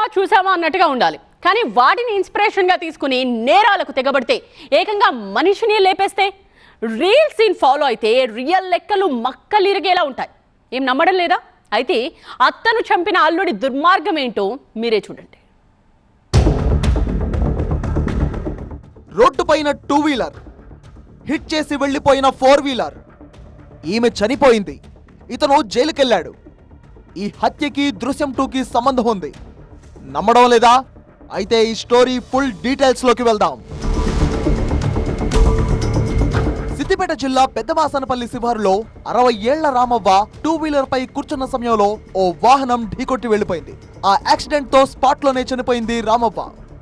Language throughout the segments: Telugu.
చూసామా చూసామా అన్నట్టుగా ఉండాలి. కానీ వాటిని ఇన్స్పిరేషన్గా తీసుకుని నేరాలకు తెగబడితే ఏకంగా మనిషిని లేపేస్తే రీల్ సీన్ ఫాలో అయితే రియల్ లెక్కలు మక్కలిరిగేలా ఉంటాయి. ఏం నమ్మడం లేదా? అయితే అత్తను చంపిన అల్లుడి దుర్మార్గం ఏంటో మీరే చూడండి. రోడ్డు పైన టూ వీలర్ హిట్ చేసి వెళ్ళిపోయిన ఫోర్ వీలర్. ఈమె చనిపోయింది. ఇతను జైలుకెళ్ళాడు. ఈ హత్యకి దృశ్యం టూకి సంబంధం ఉంది. నమ్మడం లేదా? అయితే ఈ స్టోరీ ఫుల్ డీటెయిల్స్లోకి వెళ్దాం. సిద్దిపేట జిల్లా పెద్దవాసనపల్లి శివారులో అరవై ఏళ్ళ రామవ్వ టూ వీలర్ పై కూర్చున్న సమయంలో ఓ వాహనం ఢీకొట్టి వెళ్ళిపోయింది ఆ యాక్సిడెంట్తో స్పాట్లోనే చనిపోయింది రామవ్వ.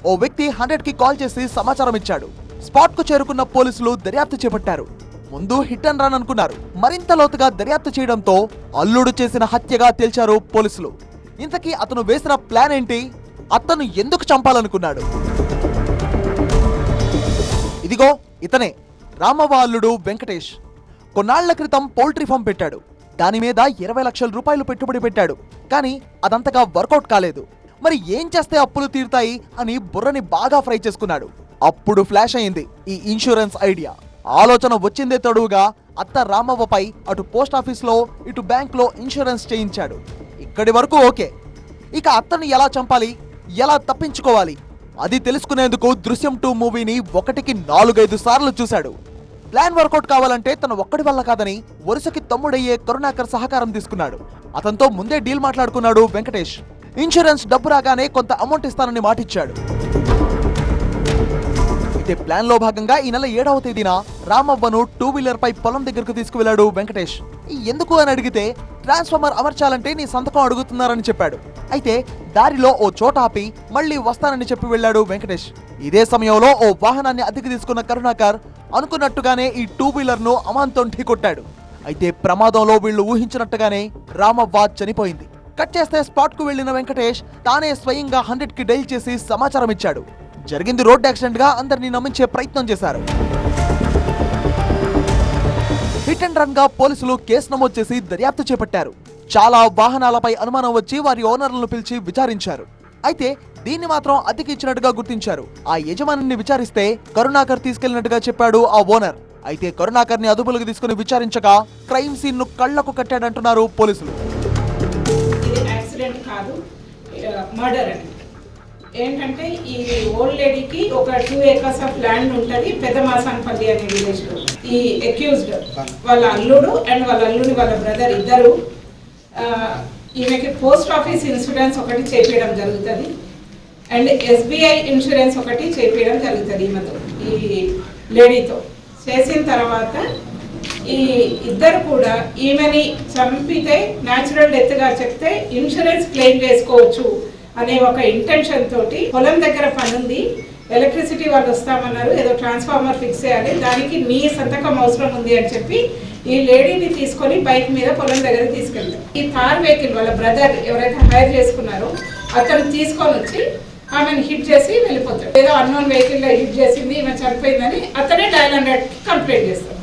ఓ వ్యక్తి హండ్రెడ్కి కాల్ చేసి సమాచారం ఇచ్చాడు. స్పాట్కు చేరుకున్న పోలీసులు దర్యాప్తు చేపట్టారు. ముందు హిట్ అండ్ రన్ అనుకున్నారు. మరింత లోతుగా దర్యాప్తు చేయడంతో అల్లుడు చేసిన హత్యగా తేల్చారు పోలీసులు. ఇంతకీ అతను వేసిన ప్లాన్ ఏంటి? అతను ఎందుకు చంపాలనుకున్నాడు? ఇదిగో ఇతనే రామవ్వ అల్లుడు వెంకటేష్. కొన్నాళ్ళ క్రితం పౌల్ట్రీ ఫామ్ పెట్టాడు. దాని మీద ఇరవై లక్షల రూపాయలు పెట్టుబడి పెట్టాడు. కానీ అదంతగా వర్కౌట్ కాలేదు. మరి ఏం చేస్తే అప్పులు తీరుతాయి అని బుర్రని బాగా ఫ్రై చేసుకున్నాడు. అప్పుడు ఫ్లాష్ అయింది ఈ ఇన్సూరెన్స్ ఐడియా. ఆలోచన వచ్చిందే తడువుగా అత్త రామవ్వపై అటు పోస్ట్ ఆఫీస్లో ఇటు బ్యాంక్లో ఇన్సూరెన్స్ చేయించాడు. ఇక్కడి వరకు ఓకే. ఇక అత్తని ఎలా చంపాలి? ఎలా తప్పించుకోవాలి? అది తెలుసుకునేందుకు దృశ్యం టూ మూవీని ఒకటికి నాలుగైదు సార్లు చూశాడు. ప్లాన్ వర్కౌట్ కావాలంటే తన ఒక్కడి వల్ల కాదని వరుసకి తమ్ముడయ్యే కరుణాకర్ సహకారం తీసుకున్నాడు. అతనితో ముందే డీల్ మాట్లాడుకున్నాడు వెంకటేష్. ఇన్సూరెన్స్ డబ్బు రాగానే కొంత అమౌంట్ ఇస్తానని మాటిచ్చాడు. అయితే ప్లాన్లో భాగంగా ఈ నెల ఏడవ తేదీన రామవ్వను టూ వీలర్ పై పొలం దగ్గరకు తీసుకువెళ్ళాడు వెంకటేష్. ఎందుకు అని అడిగితే ట్రాన్స్ఫార్మర్ అమర్చాలంటే నీ సంతకం అడుగుతున్నారని చెప్పాడు. అయితే దారిలో ఓ చోట ఆపి మళ్ళీ వస్తానని చెప్పి వెళ్ళాడు వెంకటేష్. ఇదే సమయంలో ఓ వాహనాన్ని అద్దెకి తీసుకున్న కరుణాకర్ అనుకున్నట్టుగానే ఈ టూ వీలర్ను అమాంతం ఢీకొట్టాడు. అయితే ప్రమాదంలో వీళ్ళు ఊహించినట్టుగానే రామవ్వ చనిపోయింది. కట్ చేస్తే స్పాట్కు వెళ్ళిన వెంకటేష్ తానే స్వయంగా హండ్రెడ్కి డైల్ చేసి సమాచారం ఇచ్చాడు జరిగింది రోడ్ యాక్సిడెంట్గా అందరినీ నమ్మించే ప్రయత్నం చేశారు. హిట్ అండ్ రన్గా పోలీసులు కేసు నమోదు చేసి దర్యాప్తు చేపట్టారు. చాలా వాహనాలపై అనుమానం వచ్చి వారి ఓనర్లను పిలిచి విచారించారు. అయితే దీన్ని మాత్రం అద్దెకి ఇచ్చినట్టుగా గుర్తించారు. ఆ యజమానిని విచారిస్తే కరుణాకర్ తీసుకెళ్ళినట్టుగా చెప్పాడు ఆ ఓనర్. అయితే కరుణాకర్ని అదుపులోకి తీసుకుని విచారించగా క్రైమ్ సీన్ను కళ్ళకు కట్టాడంటున్నారు పోలీసులు. ఏంటంటే ఈ ఓల్డ్ లేడీకి ఒక టూ ఏకర్స్ ఆఫ్ ల్యాండ్ ఉంటుంది పెద్ద మాసాన్పల్లి అనే విలేజ్లో ఈ అక్యూజ్డ్ వాళ్ళ అల్లుడు అండ్ వాళ్ళ అల్లుని వాళ్ళ బ్రదర్ ఇద్దరు ఈమెకి పోస్ట్ ఆఫీస్ ఇన్సూరెన్స్ ఒకటి చేపించడం జరుగుతుంది అండ్ ఎస్బీఐ ఇన్సూరెన్స్ ఒకటి చేపించడం జరుగుతుంది ఈమెతో ఈ లేడీతో చేసిన తర్వాత ఈ ఇద్దరు కూడా ఈమెని చంపితే న్యాచురల్ డెత్గా చెప్తే ఇన్సూరెన్స్ క్లెయిమ్ చేసుకోవచ్చు అనే ఒక ఇంటెన్షన్ తోటి పొలం దగ్గర పని ఉంది ఎలక్ట్రిసిటీ వాళ్ళు వస్తామన్నారు. ఏదో ట్రాన్స్ఫార్మర్ ఫిక్స్ చేయాలి. దానికి నీ సంతకం అవసరం ఉంది అని చెప్పి ఈ లేడీని తీసుకొని బైక్ మీద పొలం దగ్గర తీసుకెళ్తారు ఈ థార్ వెహికల్ వాళ్ళ బ్రదర్ ఎవరైతే హైర్ చేసుకున్నారో అతను తీసుకొని వచ్చి ఆమెను హిట్ చేసి వెళ్ళిపోతాడు. ఏదో అన్నోన్ వెహికల్లో హిట్ చేసింది ఈమె చనిపోయిందని అతనే డైల్ హండ్రెడ్ కంప్లైంట్ చేస్తాడు.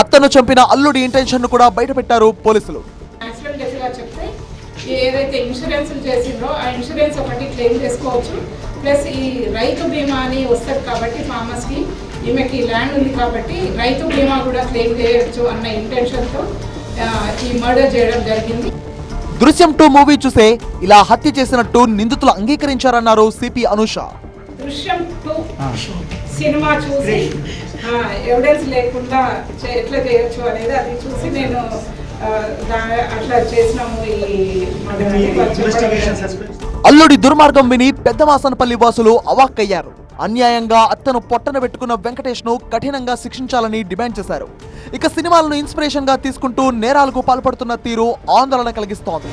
అత్తను చంపిన అల్లుడి ఇంటెన్షన్ను కూడా బయటపెట్టారు పోలీసులు. యాక్సిడెంట్ డెత్ చెప్తే ఏదైతే ఇన్సూరెన్స్ చేసిండ్రో ఆ ఇన్సూరెన్స్ ఒకటి క్లెయిమ్ చేసుకోవచ్చు. ప్లస్ ఈ రైతు బీమా అని వస్తుంది కాబట్టి ఫార్మర్స్కి ఈమెకి ల్యాండ్ ఉంది కాబట్టి రైతు బీమా కూడా క్లెయిమ్ చేయొచ్చు అన్న ఇంటెన్షన్తో ఈ మర్డర్ చేయడం జరిగింది. దృశ్యం టూ మూవీ చూసే ఇలా హత్య చేసినట్టు నిందితులు అంగీకరించారన్నారు సిపి అనుష. దృశ్యం టూ సినిమా చూసి ఎవిడెన్స్ లేకుండా ఎట్లా చేయొచ్చు అనేది అది చూసి నేను అట్లా చేసినాము ఈ అల్లుడి దుర్మార్గం విని పెద్దమాసనపల్లి వాసులు అవాక్కయ్యారు. అన్యాయంగా అత్తను పొట్టన పెట్టుకున్న వెంకటేష్ను కఠినంగా శిక్షించాలని డిమాండ్ చేశారు. ఇక సినిమాలను ఇన్స్పిరేషన్గా తీసుకుంటూ నేరాలకు పాల్పడుతున్న తీరు ఆందోళన కలిగిస్తోంది.